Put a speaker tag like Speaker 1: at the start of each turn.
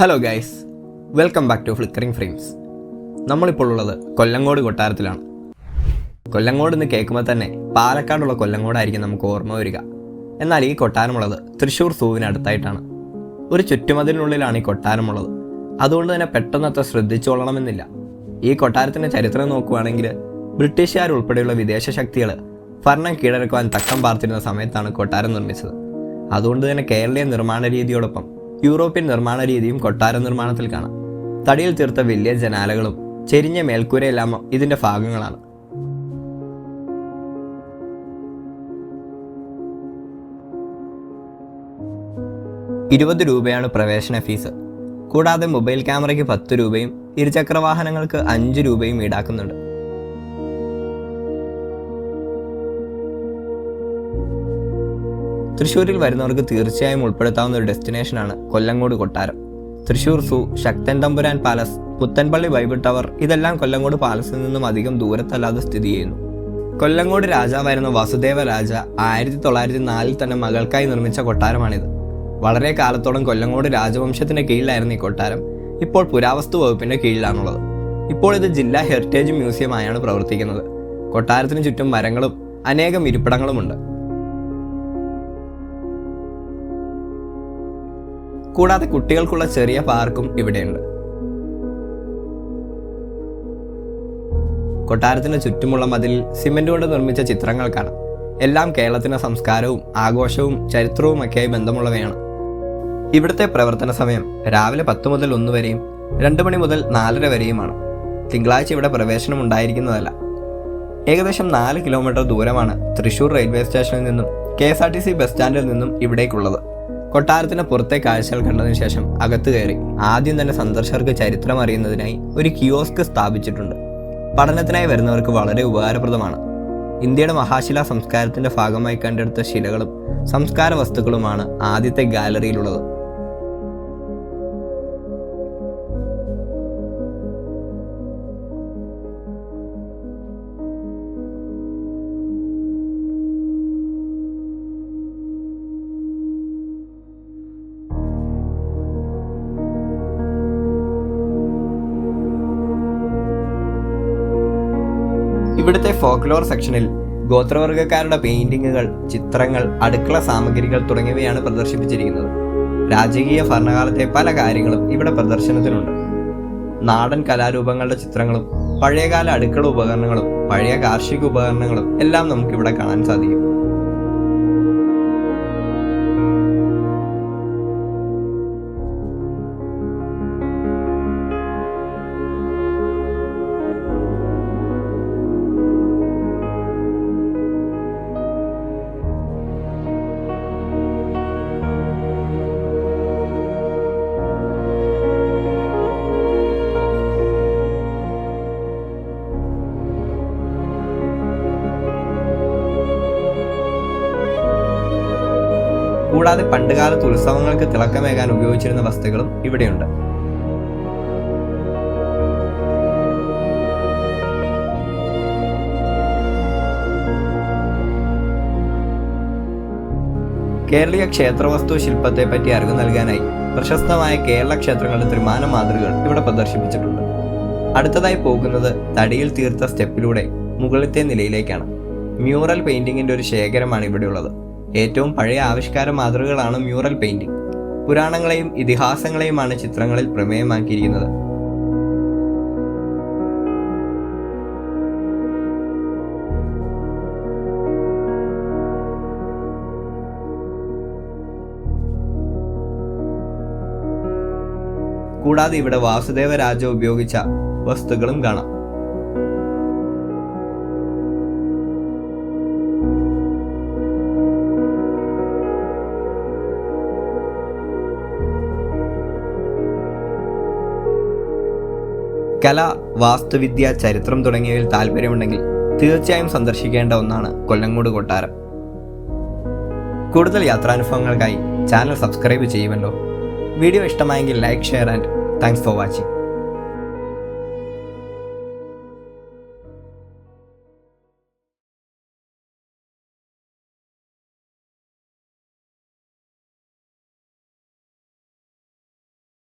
Speaker 1: Hello guys welcome back to flickering frames നമ്മളിപ്പോൾ ഉള്ളത് കൊല്ലങ്കോട് കൊട്ടാരത്തിലാണ്. കൊല്ലങ്കോട് എന്ന് കേൾക്കുമ്പോൾ തന്നെ പാലക്കാടുള്ള കൊല്ലങ്കോടായിരിക്കും നമുക്ക് ഓർമ്മ വരിക. എന്നാൽ ഈ കൊട്ടാരമുള്ളത് തൃശ്ശൂർ സൂവിനടുത്തായിട്ടാണ് ഒരു ചുറ്റുമതിലിനുള്ളിലാണ് ഈ കൊട്ടാരമുള്ളത്. അതുകൊണ്ട് തന്നെ പെട്ടെന്ന് അത്ര ശ്രദ്ധിച്ചോളണമെന്നില്ല. ഈ കൊട്ടാരത്തിന്റെ ചരിത്രം നോക്കുകയാണെങ്കിൽ ബ്രിട്ടീഷുകാർ ഉൾപ്പെടെയുള്ള വിദേശ ശക്തികൾ ഭരണം കീഴടക്കുവാൻ തക്കം പാർത്തിരുന്ന സമയത്താണ് കൊട്ടാരം നിർമ്മിച്ചത്. അതുകൊണ്ട് തന്നെ കേരളീയ നിർമ്മാണ രീതിയോടൊപ്പം യൂറോപ്യൻ നിർമ്മാണ രീതിയും കൊട്ടാര നിർമ്മാണത്തിൽ കാണാം. തടിയിൽ തീർത്ത വലിയ ജനാലകളും ചെരിഞ്ഞ മേൽക്കൂരയെല്ലാം ഇതിന്റെ ഭാഗങ്ങളാണ്. ഇരുപത് രൂപയാണ് പ്രവേശന ഫീസ്. കൂടാതെ മൊബൈൽ ക്യാമറയ്ക്ക് പത്ത് രൂപയും ഇരുചക്രവാഹനങ്ങൾക്ക് അഞ്ച് രൂപയും ഈടാക്കുന്നുണ്ട്. തൃശ്ശൂരിൽ വരുന്നവർക്ക് തീർച്ചയായും ഉൾപ്പെടുത്താവുന്ന ഒരു ഡെസ്റ്റിനേഷനാണ് കൊല്ലങ്കോട് കൊട്ടാരം. തൃശ്ശൂർ സൂ Sakthan Thampuran palace Puthanpally Bible tower ഇതെല്ലാം കൊല്ലങ്കോട് പാലസിൽ നിന്നും അധികം ദൂരത്തല്ലാതെ സ്ഥിതി ചെയ്യുന്നു. കൊല്ലങ്കോട് രാജാവായിരുന്ന വസുദേവ രാജ ആയിരത്തി തൊള്ളായിരത്തി നാലിൽ തന്നെ മകൾക്കായി നിർമ്മിച്ച കൊട്ടാരമാണിത്. വളരെ കാലത്തോളം കൊല്ലങ്കോട് രാജവംശത്തിന്റെ കീഴിലായിരുന്നു ഈ കൊട്ടാരം. ഇപ്പോൾ പുരാവസ്തു വകുപ്പിന്റെ കീഴിലാണുള്ളത്. ഇപ്പോൾ ഇത് ജില്ലാ ഹെറിറ്റേജ് മ്യൂസിയമായാണ് പ്രവർത്തിക്കുന്നത്. കൊട്ടാരത്തിന് ചുറ്റും മരങ്ങളും അനേകം ഇരിപ്പിടങ്ങളുമുണ്ട്. കൂടാതെ കുട്ടികൾക്കുള്ള ചെറിയ പാർക്കും ഇവിടെയുണ്ട്. കൊട്ടാരത്തിന് ചുറ്റുമുള്ള മതിൽ സിമെന്റ് കൊണ്ട് നിർമ്മിച്ച ചിത്രങ്ങൾ കാണാം. എല്ലാം കേരളത്തിന്റെ സംസ്കാരവും ആഘോഷവും ചരിത്രവും ഒക്കെയായി ബന്ധമുള്ളവയാണ്. ഇവിടുത്തെ പ്രവർത്തന സമയം രാവിലെ പത്ത് മുതൽ ഒന്ന് വരെയും രണ്ട് മണി മുതൽ നാലര വരെയുമാണ്. തിങ്കളാഴ്ച ഇവിടെ പ്രവേശനം ഉണ്ടായിരിക്കുന്നതല്ല. ഏകദേശം നാല് കിലോമീറ്റർ ദൂരമാണ് തൃശൂർ റെയിൽവേ സ്റ്റേഷനിൽ നിന്നും K S R T C bus സ്റ്റാൻഡിൽ നിന്നും ഇവിടേക്കുള്ളത്. കൊട്ടാരത്തിന് പുറത്തെ കാഴ്ചകൾ കണ്ടതിന് ശേഷം അകത്ത് കയറി. ആദ്യം തന്നെ സന്ദർശകർക്ക് ചരിത്രം അറിയുന്നതിനായി ഒരു കിയോസ്ക് സ്ഥാപിച്ചിട്ടുണ്ട്. പഠനത്തിനായി വരുന്നവർക്ക് വളരെ ഉപകാരപ്രദമാണ്. ഇന്ത്യയുടെ മഹാശിലാ സംസ്കാരത്തിന്റെ ഭാഗമായി കണ്ടെടുത്ത ശിലകളും സംസ്കാര വസ്തുക്കളുമാണ് ആദ്യത്തെ ഗാലറിയിലുള്ളത്. ഇവിടുത്തെ ഫോക്ലോർ സെക്ഷനിൽ ഗോത്രവർഗക്കാരുടെ പെയിന്റിങ്ങുകൾ ചിത്രങ്ങൾ അടുക്കള സാമഗ്രികൾ തുടങ്ങിയവയാണ് പ്രദർശിപ്പിച്ചിരിക്കുന്നത്. രാജകീയ ഭരണകാലത്തെ പല കാര്യങ്ങളും ഇവിടെ പ്രദർശനത്തിലുണ്ട്. നാടൻ കലാരൂപങ്ങളുടെ ചിത്രങ്ങളും പഴയകാല അടുക്കള ഉപകരണങ്ങളും പഴയ കാർഷിക ഉപകരണങ്ങളും എല്ലാം നമുക്കിവിടെ കാണാൻ സാധിക്കും. കൂടാതെ പണ്ടുകാലത്ത് ഉത്സവങ്ങൾക്ക് തിളക്കമേകാൻ ഉപയോഗിച്ചിരുന്ന വസ്തുക്കളും ഇവിടെയുണ്ട്. കേരളീയ ക്ഷേത്രവസ്തു ശില്പത്തെ പറ്റി അറിവ് നൽകാനായി പ്രശസ്തമായ കേരള ക്ഷേത്രങ്ങളുടെ ത്രിമാന മാതൃകകൾ ഇവിടെ പ്രദർശിപ്പിച്ചിട്ടുണ്ട്. അടുത്തതായി പോകുന്നത് തടിയിൽ തീർത്ത സ്റ്റെപ്പിലൂടെ മുകളിലത്തെ നിലയിലേക്കാണ്. മ്യൂറൽ പെയിന്റിങ്ങിന്റെ ഒരു ശേഖരമാണ് ഇവിടെയുള്ളത്. ഏറ്റവും പഴയ ആവിഷ്കാര മാതൃകകളാണ് മ്യൂറൽ പെയിന്റിംഗ് പുരാണങ്ങളെയും ഇതിഹാസങ്ങളെയുമാണ് ചിത്രങ്ങളിൽ പ്രമേയമാക്കിയിരിക്കുന്നത്. കൂടാതെ ഇവിടെ വാസുദേവ രാജ ഉപയോഗിച്ച വസ്തുക്കളും കാണാം. കല വാസ്തുവിദ്യ ചരിത്രം തുടങ്ങിയവയിൽ താല്പര്യമുണ്ടെങ്കിൽ തീർച്ചയായും സന്ദർശിക്കേണ്ട ഒന്നാണ് കൊല്ലങ്കോട് കൊട്ടാരം. കൂടുതൽ യാത്രാനുഭവങ്ങൾക്കായി ചാനൽ സബ്സ്ക്രൈബ് ചെയ്യുമല്ലോ. വീഡിയോ ഇഷ്ടമായെങ്കിൽ like share and thanks for watching